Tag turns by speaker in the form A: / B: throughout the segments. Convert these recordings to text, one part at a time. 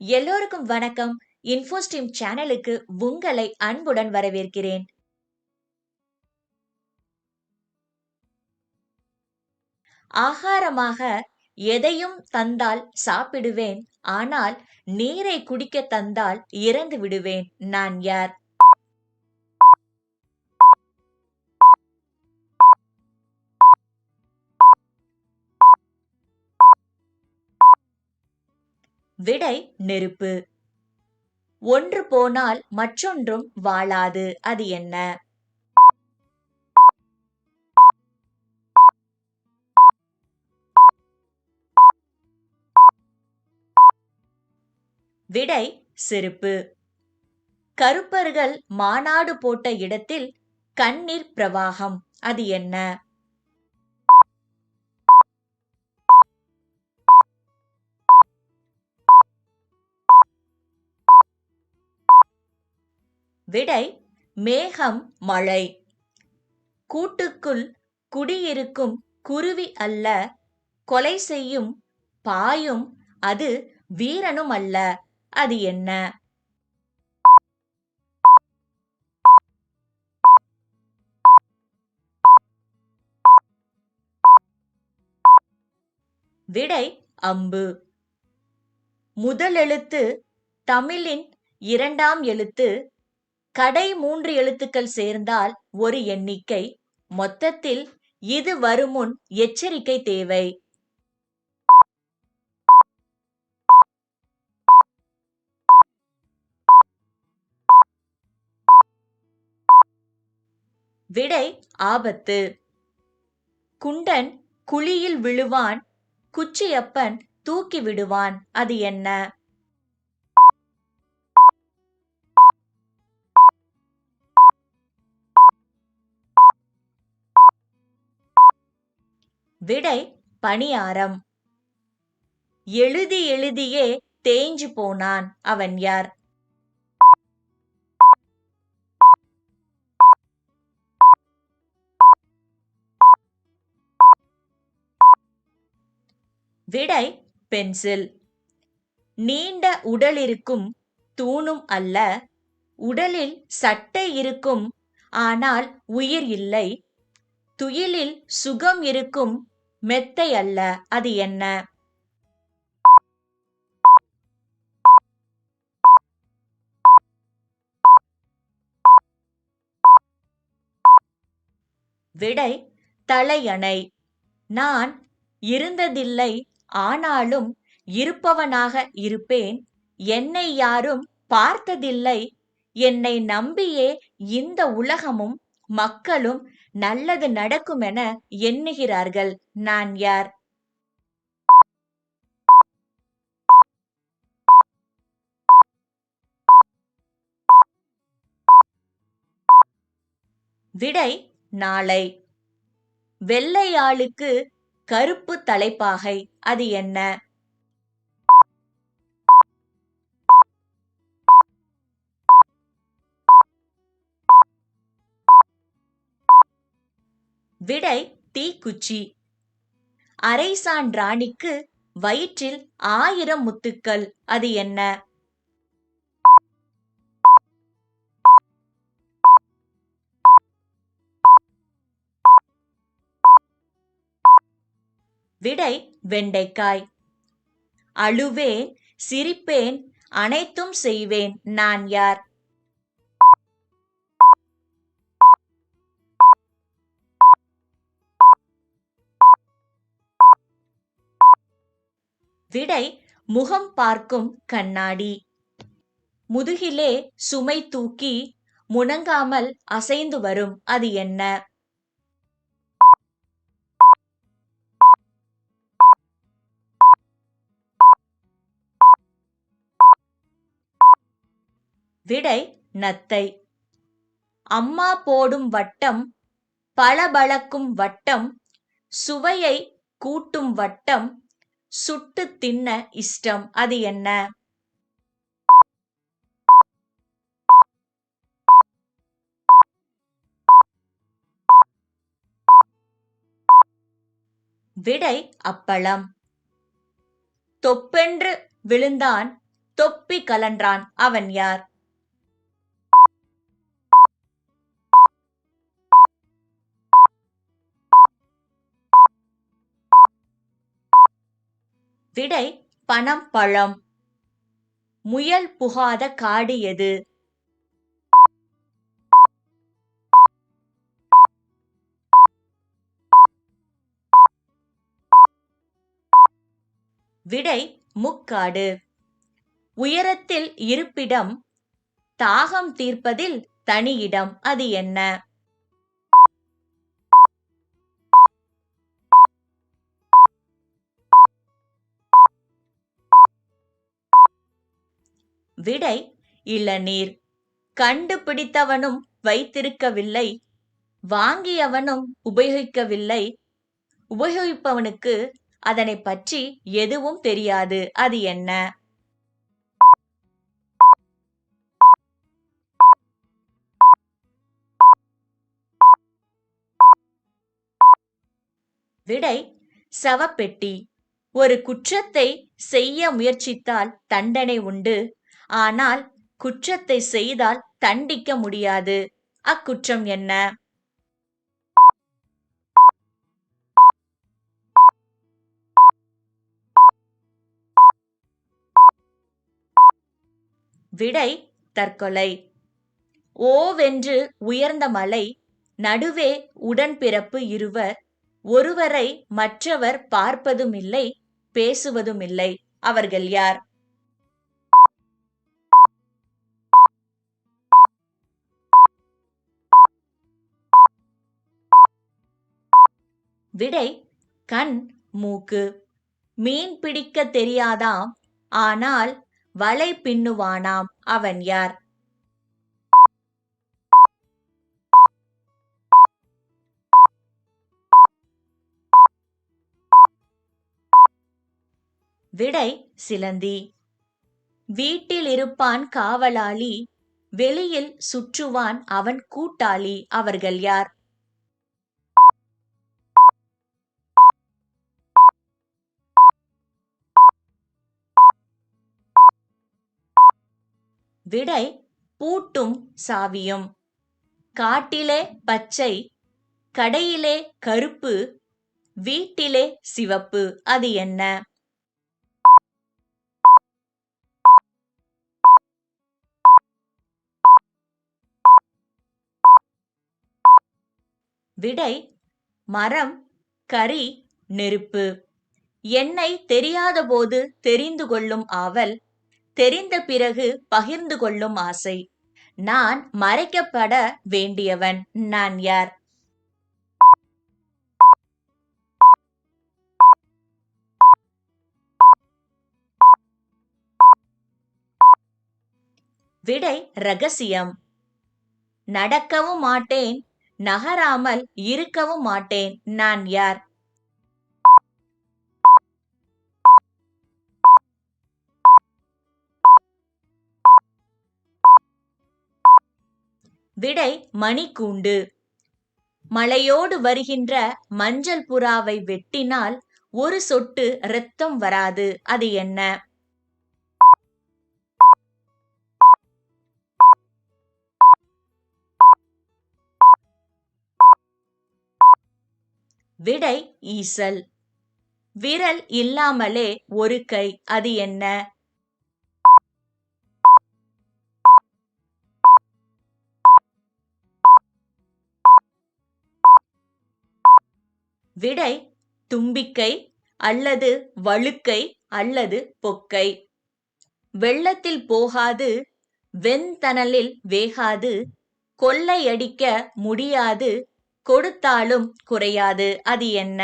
A: எல்லோருக்கும் வணக்கம். இன்ஃபோஸ்ட்ரீம் சேனலுக்கு உங்களை அன்புடன் வரவேற்கிறேன். ஆகாரமாக எதையும் தந்தால் சாப்பிடுவேன் ஆனால் நீரை குடிக்க தந்தால் இறந்து விடுவேன். நான் யார்? விடை நெருப்பு. ஒன்று போனால் மற்றொன்றும் வாழாது அது என்ன? விடை செருப்பு. கருப்பர்கள் மாநாடு போட்ட இடத்தில் கண்ணீர் பிரவாகம் அது என்ன? விடை மேகம் மழை. கூட்டுக்குள் குடியிருக்கும் குருவி அல்ல கொலை செய்யும் பாயும் அது வீரனும் அல்ல அது என்ன? விடை அம்பு. முதல் எழுத்து தமிழின் இரண்டாம் எழுத்து கடை மூன்று எழுத்துக்கள் சேர்ந்தால் ஒரு எண்ணிக்கை. மொத்தத்தில் இது வருமுன் எச்சரிக்கை தேவை. விடை ஆபத்து. குண்டன் குழியில் விழுவான் குச்சியப்பன் தூக்கி விடுவான் அது என்ன? விடை பணியாரம். எழுதி எழுதியே தேஞ்சு போனான் அவன் யார்? விடை பென்சில். நீண்ட உடல் இருக்கும் தூணும் அல்ல உடலில் சட்டை இருக்கும் ஆனால் உயிர் இல்லை துயிலில் சுகம் இருக்கும் மெத்தை அல்ல அது என்ன? விடை தலையணை. நான் இருந்ததில்லை ஆனாலும் இருப்பவனாக இருப்பேன். என்னை யாரும் பார்த்ததில்லை. என்னை நம்பியே இந்த உலகமும் மக்களும் நல்லது நடக்குமென எண்ணுகிறார்கள். நான் யார்? விடை நாளை. வெள்ளை ஆளுக்கு கருப்பு தலைப்பாகை அது என்ன? விடை தீக்குச்சி. அரைசான் ராணிக்கு வயிற்றில் ஆயிரம் முத்துக்கள். அது என்ன? விடை வெண்டைக்காய். அழுவேன் சிரிப்பேன் அனைத்தும் செய்வேன். நான் யார்? விடை முகம் பார்க்கும் கண்ணாடி. முதுகிலே சுமை தூக்கி முணங்காமல் அசைந்து வரும் அது என்ன? விடை நத்தை. அம்மா போடும் வட்டம் பளபளக்கும் வட்டம் சுவையை கூட்டும் வட்டம் சுட்டு தின்ன இஷ்டம் அது என்ன? விடை அப்பளம். தொப்பென்று விழுந்தான் தொப்பி கலன்றான் அவன் யார்? விடை பணம் பழம். முயல் புகாத காடு எது? விடை முக்காடு. உயரத்தில் இருப்பிடம் தாகம் தீர்ப்பதில் தனியிடம் அது என்ன? விடை இளநீர். கண்டுபிடித்தவனும் வைத்திருக்கவில்லை. வாங்கியவனும் உபயோகிக்கவில்லை. உபயோகிப்பவனுக்கு அதனை பற்றி எதுவும் தெரியாது. அது என்ன? விடை சவப்பெட்டி. ஒரு குற்றத்தை செய்ய முயற்சித்தால் தண்டனை உண்டு. ஆனால் குற்றத்தை செய்தால் தண்டிக்க முடியாது. அக்குற்றம் என்ன? விடை தற்கொலை. ஓவென்று உயர்ந்த மலை நடுவே உடன்பிறப்பு இருவர் ஒருவரை மற்றவர் பார்ப்பதுமில்லை பேசுவதுமில்லை. அவர்கள் யார்? விடை கண் மூக்கு. மீன் பிடிக்க தெரியாதாம் ஆனால் வலை பின்னுவானாம் அவன் யார்? விடை சிலந்தி. வீட்டில் இருப்பான் காவலாளி வெளியில் சுற்றுவான் அவன் கூட்டாளி அவர்கள் யார்? விடை பூட்டும் சாவியும். காட்டிலே பச்சை கடையிலே கருப்பு வீட்டிலே சிவப்பு. அது என்ன? விடை மரம் கரி நெருப்பு. என்னை தெரியாதபோது தெரிந்து கொள்ளும் ஆவல் தெரிந்த பிறகு பகிர்ந்து கொள்ளும் ஆசை. நான் மறைக்கப்பட வேண்டியவன். நான் யார்? விடை ரகசியம். நடக்கவும் மாட்டேன். நகராமல் இருக்கவும் மாட்டேன். நான் யார்? விடை மணிக்கூண்டு. மழையோடு வருகின்ற மஞ்சள் புறாவை வெட்டினால் ஒரு சொட்டு இரத்தம் வராது அது என்ன? விடை ஈசல். விரல் இல்லாமலே ஒரு கை அது என்ன? விடை தும்பிக்கை அல்லது வழுக்கை அல்லது பொக்கை. வெள்ளத்தில் போகாது வெண்தணலில் வேகாது கொள்ளையடிக்க முடியாது கொடுத்தாலும் குறையாது. அது என்ன?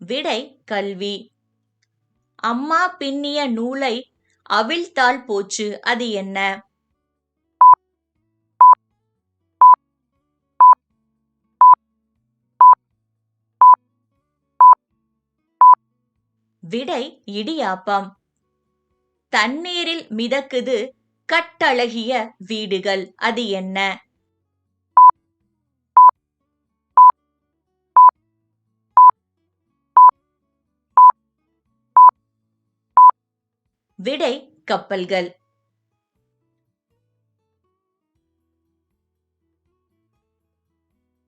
A: விடை கல்வி. அம்மா பின்னிய நூலை அவிழ்த்தால் போச்சு அது என்ன? விடை இடியாப்பம். தண்ணீரில் மிதக்குது கட்டழகிய வீடுகள் அது என்ன? விடை கப்பல்கள்.